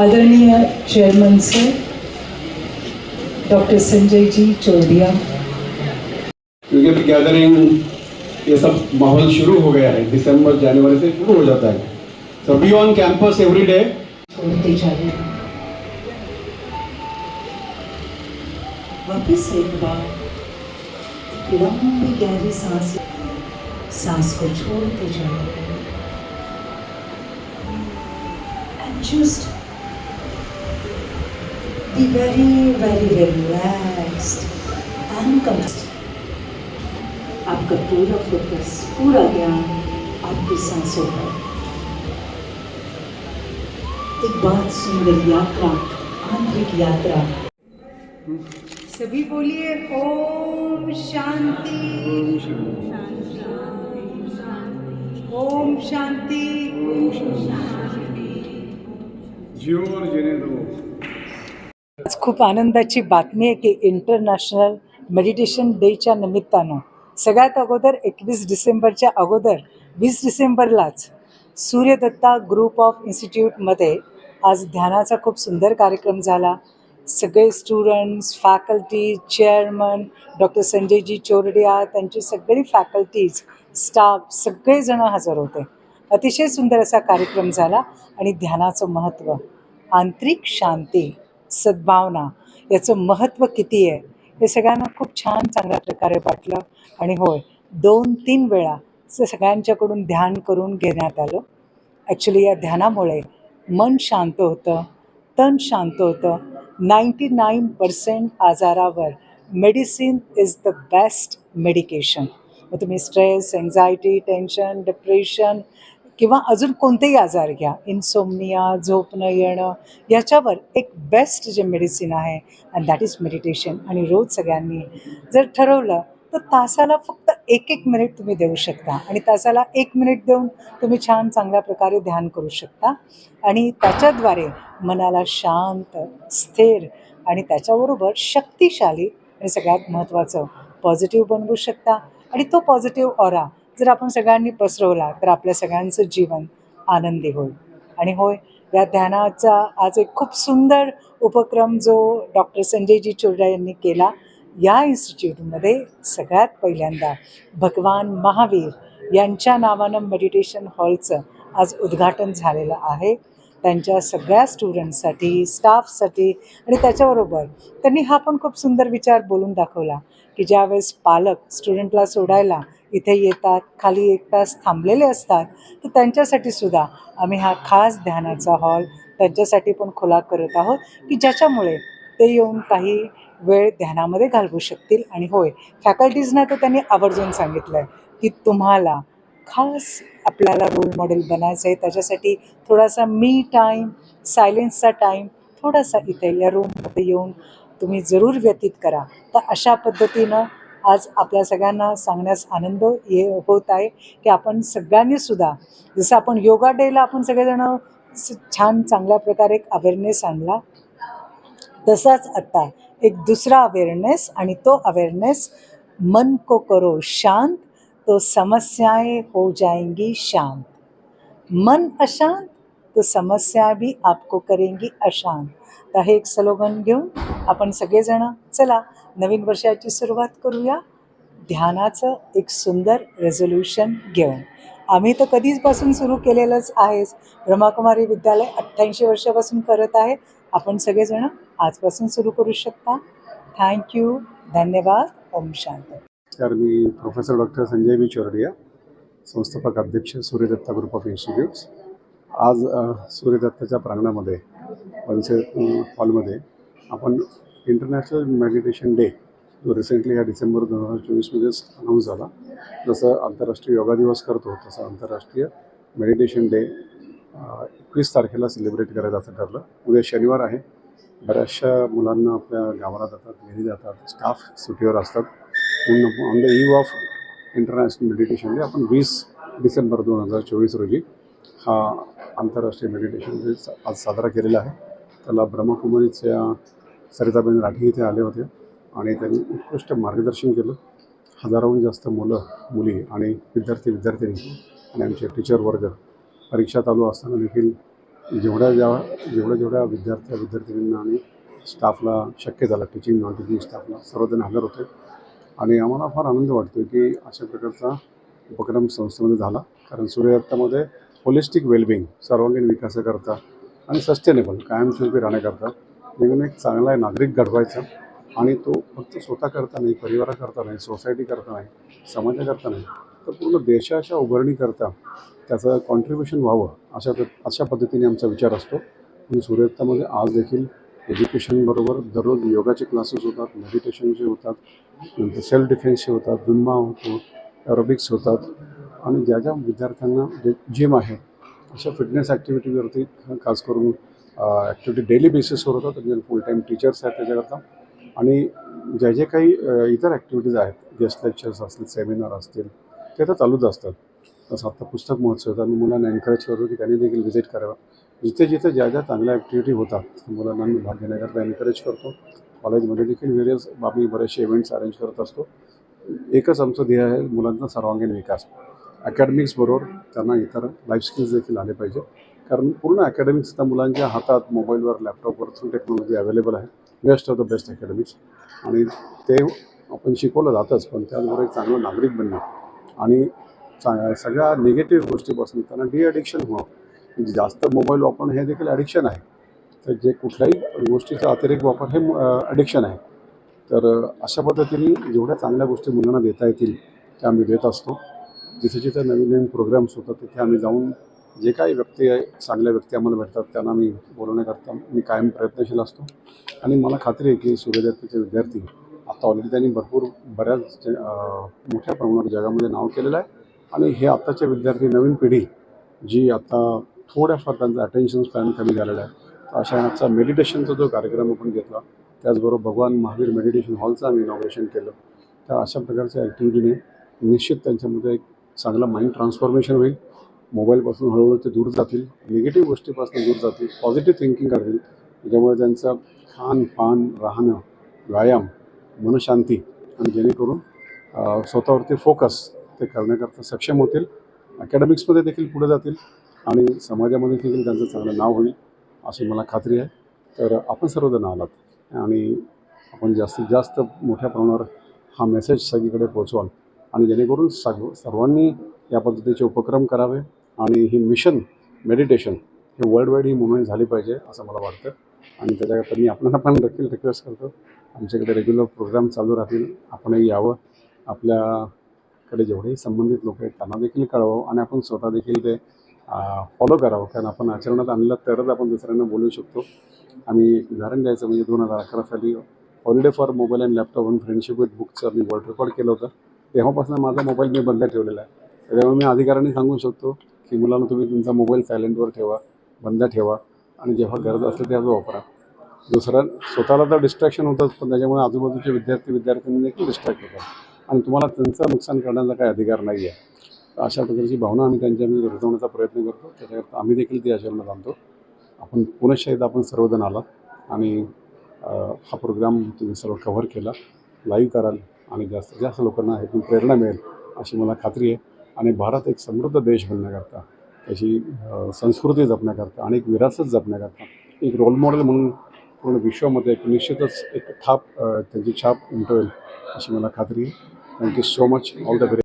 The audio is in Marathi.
आदरणीय chairman sir doctor Sanjay ji Chordia cricket gathering ये सब माहौल शुरू हो गया है दिसंबर जनवरी से शुरू हो जाता है। so be on campus every day छोड़ते जाइए। वापस एक बार लंबी गहरी सांस सांस को छोड़ते जाइए। And just be very very relaxed and comfortable. आपका पूरा फोकस पूरा ध्यान आपकी सांसों पर। एक बहुत सुंदर यात्रा, आंतरिक यात्रा। सभी बोलिए, ओम शांति। ओम शांति। जियो और जीने दो। खूप आनंदाची बातमी आहे की इंटरनॅशनल मेडिटेशन डेच्या निमित्तानं सगळ्यात अगोदर एकवीस डिसेंबरच्या अगोदर वीस डिसेंबरलाच सूर्यदत्ता ग्रुप ऑफ इन्स्टिट्यूटमध्ये आज ध्यानाचा खूप सुंदर कार्यक्रम झाला. सगळे students faculty chairman doctor Sanjayji Chordia त्यांची सगळी फॅकल्टीज स्टाफ सगळेजण हजर होते. अतिशय सुंदर असा कार्यक्रम झाला आणि ध्यानाचं महत्त्व आंतरिक शांती सद्भावना याचं महत्त्व किती आहे हे सगळ्यांना खूप छान चांगल्या प्रकारे वाटलं. आणि होय दोन तीन वेळा सगळ्यांच्याकडून ध्यान करून घेण्यात आलं. ॲक्च्युली या ध्यानामुळे मन शांत होतं तन शांत होतं. नाईंटी नाईन पर्सेंट आजारावर medicine is the best medication मग तुम्ही स्ट्रेस एन्झायटी टेन्शन डिप्रेशन किंवा अजून कोणतेही आजार घ्या. इन्सोमनिया झोप न येणं याच्यावर एक बेस्ट जे मेडिसिन आहे अँड दॅट इज मेडिटेशन आणि रोज सगळ्यांनी जर ठरवलं तर तासाला फक्त एक एक मिनिट तुम्ही देऊ शकता. आणि तासाला एक मिनिट देऊन तुम्ही छान चांगल्या प्रकारे ध्यान करू शकता. आणि त्याच्याद्वारे मनाला शांत स्थिर आणि त्याच्याबरोबर शक्तिशाली आणि सगळ्यात महत्त्वाचं पॉझिटिव्ह बनवू शकता. आणि तो पॉझिटिव्ह ऑरा जर आपण सगळ्यांनी पसरवला तर आपल्या सगळ्यांचं जीवन आनंदी होईल. आणि होय या ध्यानाचा आज एक खूप सुंदर उपक्रम जो डॉक्टर संजयजी चोरडा यांनी केला या इन्स्टिट्यूटमध्ये सगळ्यात पहिल्यांदा भगवान महावीर यांच्या नावानं मेडिटेशन हॉलचं आज उद्घाटन झालेलं आहे. त्यांच्या सगळ्या स्टुडंटसाठी स्टाफसाठी आणि त्याच्याबरोबर त्यांनी हा पण खूप सुंदर विचार बोलून दाखवला की ज्यावेळेस पालक स्टुडंटला सोडायला इथे येतात खाली एक तास थांबलेले असतात तर त्यांच्यासाठी सुद्धा आम्ही हा खास ध्यानाचा हॉल त्यांच्यासाठी पण खुला करत आहोत की ज्याच्यामुळे ते येऊन काही वेळ ध्यानामध्ये घालवू शकतील. आणि होय फॅकल्टीजना तर त्यांनी आवर्जून सांगितलं आहे की तुम्हाला खास आपल्याला रोल मॉडेल बनायचं आहे त्याच्यासाठी थोडासा मी टाईम सायलेन्सचा टाईम थोडासा इथे या रूममध्ये येऊन तुम्ही जरूर व्यतीत करा. तर अशा पद्धतीनं आज आपल्या सगळ्यांना सांगण्यास आनंद ये होत आहे की आपण सगळ्यांनीसुद्धा जसं आपण योगा डेला आपण सगळेजणं छान चांगल्या प्रकारे एक अवेअरनेस आणला तसाच आत्ता एक दुसरा अवेअरनेस आणि तो अवेअरनेस मन को करो शांत तो समस्याएं हो जाएंगी शांत. मन अशांत तो समस्या भी आपको करेंगी अशांत. तर हे एक स्लोगन घेऊन आपण सगळेजण चला नवीन वर्षाची सुरुवात करूया. ध्यानाचं एक सुंदर रेझोल्युशन घेऊन. आम्ही तर कधीचपासून सुरू केलेलंच आहेच ब्रह्माकुमारी विद्यालय अठ्ठ्याऐंशी वर्षापासून करत आहे. आपण सगळेजण आजपासून सुरू करू शकता. थँक्यू धन्यवाद. ओम शांत. तर मी professor doctor Sanjay B Chordia संस्थापक अध्यक्ष सूर्यदत्ता ग्रुप ऑफ इन्स्टिट्यूट्स आज सूर्यदत्ताच्या प्रांगणामध्ये वनसे हॉलमध्ये आपण इंटरनॅशनल मेडिटेशन डे जो रिसेंटली या डिसेंबर दोन हजार चोवीसमध्येच अनाऊन्स झाला जसं आंतरराष्ट्रीय योगा दिवस करतो तसं आंतरराष्ट्रीय मेडिटेशन डे एकवीस तारखेला सेलिब्रेट करायचं असं ठरलं. उद्या शनिवार आहे. बऱ्याचशा मुलांना आपल्या गावाला जातात घरी जातात स्टाफ सुट्टीवर असतात. म्हणून on the eve of international meditation day आपण वीस डिसेंबर दोन हजार चोवीस रोजी हा आंतरराष्ट्रीय मेडिटेशन डे आज साजरा केलेला आहे. त्याला ब्रह्मकुमारीच्या सरिताबेन राठी इथे आले होते आणि त्यांनी उत्कृष्ट मार्गदर्शन केलं. हजाराहून जास्त मुलं मुली आणि विद्यार्थी विद्यार्थिनी आणि आमचे टीचर वर्ग परीक्षा चालू असताना देखील जेवढ्या ज्या जेवढ्या जेवढ्या विद्यार्थ्या विद्यार्थिनींना आणि स्टाफला शक्य झालं टीचिंग नॉन टीचिंग स्टाफला सर्वजण हजर होते. आणि आम्हाला फार आनंद वाटतो की अशा प्रकारचा उपक्रम संस्थेमध्ये झाला. कारण सूर्यदत्तामध्ये होलिस्टिक वेलबिंग सर्वांगीण विकासाकरता आणि सस्टेनेबल कायमस्वरूपी राहण्याकरता नेहमी एक चांगला नागरिक घडवायचा आणि तो फक्त स्वतः करता नाही परिवाराकरता नाही सोसायटी करता नाही समाजाकरता नाही तर पूर्ण देशाच्या उभारणीकरता त्याचं कॉन्ट्रीब्युशन व्हावं अशा अशा पद्धतीने आमचा विचार असतो. आणि सूर्यदत्तामध्ये आज देखील एज्युकेशनबरोबर दररोज योगाचे क्लासेस होतात मेडिटेशनचे होतात नंतर सेल्फ डिफेन्सचे होतात जुम्मा होतो ॲरोबिक्स होतात. आणि ज्या ज्या विद्यार्थ्यांना जे जिम आहे अशा फिटनेस ॲक्टिव्हिटीवरती खास करून ॲक्टिव्हिटी डेली बेसिसवर होतात म्हणजे फुल टाईम टीचर्स आहेत त्याच्याकरता. आणि जे जे काही इतर ॲक्टिव्हिटीज आहेत गेस्ट लेक्चर्स असतील सेमिनार असतील ते तर चालूच असतात. तसं आता पुस्तक महोत्सव होता मी मुलांना एनकरेज करतो की त्यांनी देखील व्हिजिट करावं. जिथे जिथे ज्या ज्या चांगल्या ॲक्टिव्हिटी होतात मुलांना मी भाग घेण्याकरता एनकरेज करतो. कॉलेजमध्ये देखील व्हेरियस आम्ही बरेचसे इव्हेंट्स अरेंज करत असतो. एकच आमचं ध्येय आहे मुलांचा सर्वांगीण विकास. अकॅडमिक्सबरोबर त्यांना इतर लाईफ स्किल्स देखील आले पाहिजे. कारण पूर्ण अकॅडमिक्स त्या मुलांच्या हातात मोबाईलवर लॅपटॉपवर थ्रू टेक्नॉलॉजी अवेलेबल आहे. Best of the best academics आणि ते आपण शिकवलं जातंच पण त्याचबरोबर एक चांगलं नागरिक बनणं. आणि चा सगळ्या निगेटिव्ह गोष्टीपासून त्यांना डी ॲडिक्शन व्हावं म्हणजे जास्त मोबाईल वापरणं हे देखील ॲडिक्शन आहे. तर जे कुठल्याही गोष्टीचा अतिरेक वापर हे ॲडिक्शन आहे. तर अशा पद्धतीने जेवढ्या चांगल्या गोष्टी मुलांना देता येतील त्या आम्ही देत असतो. जिथे जिथे नवीन नवीन प्रोग्राम्स होतात तिथे आम्ही जाऊन जे काही व्यक्ती आहे चांगल्या व्यक्ती आम्हाला भेटतात त्यांना आम्ही बोलवण्याकरता मी कायम प्रयत्नशील असतो. आणि मला खात्री आहे की सूर्यदत्तचे विद्यार्थी आता ऑलरेडी त्यांनी भरपूर बऱ्याच मोठ्या प्रमाणात जगामध्ये नाव केलेलं आहे. आणि हे आत्ताचे विद्यार्थी नवीन पिढी जी आता थोड्याफार त्यांचा अटेन्शन स्पॅन कमी झालेला आहे तर अशा ह्याचा मेडिटेशनचा जो कार्यक्रम आपण घेतला त्याचबरोबर भगवान महावीर मेडिटेशन हॉलचं आम्ही इनॉग्रेशन केलं. तर अशा प्रकारच्या ॲक्टिव्हिटीने निश्चित त्यांच्यामध्ये एक चांगलं माइंड ट्रान्सफॉर्मेशन होईल. मोबाईलपासून हळूहळू ते दूर जातील. निगेटिव्ह गोष्टीपासून दूर जातील. पॉझिटिव्ह थिंकिंग करतील. त्याच्यामुळे त्यांचं खान पान राहणं व्यायाम मनशांती आणि जेणेकरून स्वतःवरती फोकस ते करण्याकरता सक्षम होतील. अकॅडमिक्समध्ये देखील पुढे जातील आणि समाजामध्ये देखील त्यांचं चांगलं नाव होईल अशी मला खात्री आहे. तर आपण सर्वजण आलात आणि आपण जास्तीत जास्त मोठ्या प्रमाणावर हा मेसेज सगळीकडे पोचवाल आणि जेणेकरून सग सर्वांनी या पद्धतीचे उपक्रम करावे आणि ही मिशन मेडिटेशन हे वर्ल्ड वाईड ही मुवमेंट झाली पाहिजे असं मला वाटतं. आणि त्याच्याकरता मी आपल्याला पण देखील रिक्वेस्ट करतो. आमच्याकडे रेग्युलर प्रोग्राम चालू राहतील. आपणही यावं. आपल्याकडे जेवढेही संबंधित लोक आहेत त्यांना देखील कळवावं आणि आपण स्वतः देखील ते फॉलो करावं. कारण आपण आचरणात आणलं तरच आपण दुसऱ्यांना बोलू शकतो. आम्ही एक उदाहरण द्यायचं म्हणजे दोन हजार अकरा साली holiday for mobile and laptop and friendship with बुकचं मी वर्ल्ड रेकॉर्ड केलं होतं. तेव्हापासून माझा मोबाईल मी बंद ठेवलेला आहे. त्याच्यामुळे मी अधिकाऱ्यांनी सांगू शकतो की मुलांना तुम्ही तुमचा मोबाईल सायलेंटवर ठेवा बंद ठेवा आणि जेव्हा गरज असते तेव्हा वापरा. दुसरं स्वतःला तर डिस्ट्रॅक्शन होतंच पण त्याच्यामुळे आजूबाजूचे विद्यार्थी विद्यार्थ्यांनी देखील डिस्ट्रॅक्ट होतात. आणि तुम्हाला त्यांचं नुकसान करण्याचा काही अधिकार नाही आहे तर अशा प्रकारची भावना आम्ही त्यांच्यामध्ये रुजवण्याचा प्रयत्न करतो. त्याच्याकरता आम्ही देखील ती आचरणात आणतो. आपण पुनश्च एकदा आपण सर्वजण आलात आणि हा प्रोग्राम तुम्ही सर्व कव्हर केला. लाईव्ह कराल. आणि जास्तीत जास्त लोकांना ह्यातून प्रेरणा मिळेल अशी मला खात्री आहे. आणि भारत एक समृद्ध देश बनण्याकरता त्याची संस्कृती जपण्याकरता आणि एक विरासत जपण्याकरता एक रोल मॉडेल म्हणून पूर्ण विश्वामध्ये एक निश्चितच एक थाप त्यांची छाप उमटवेल अशी मला खात्री आहे. Thank you so much all the very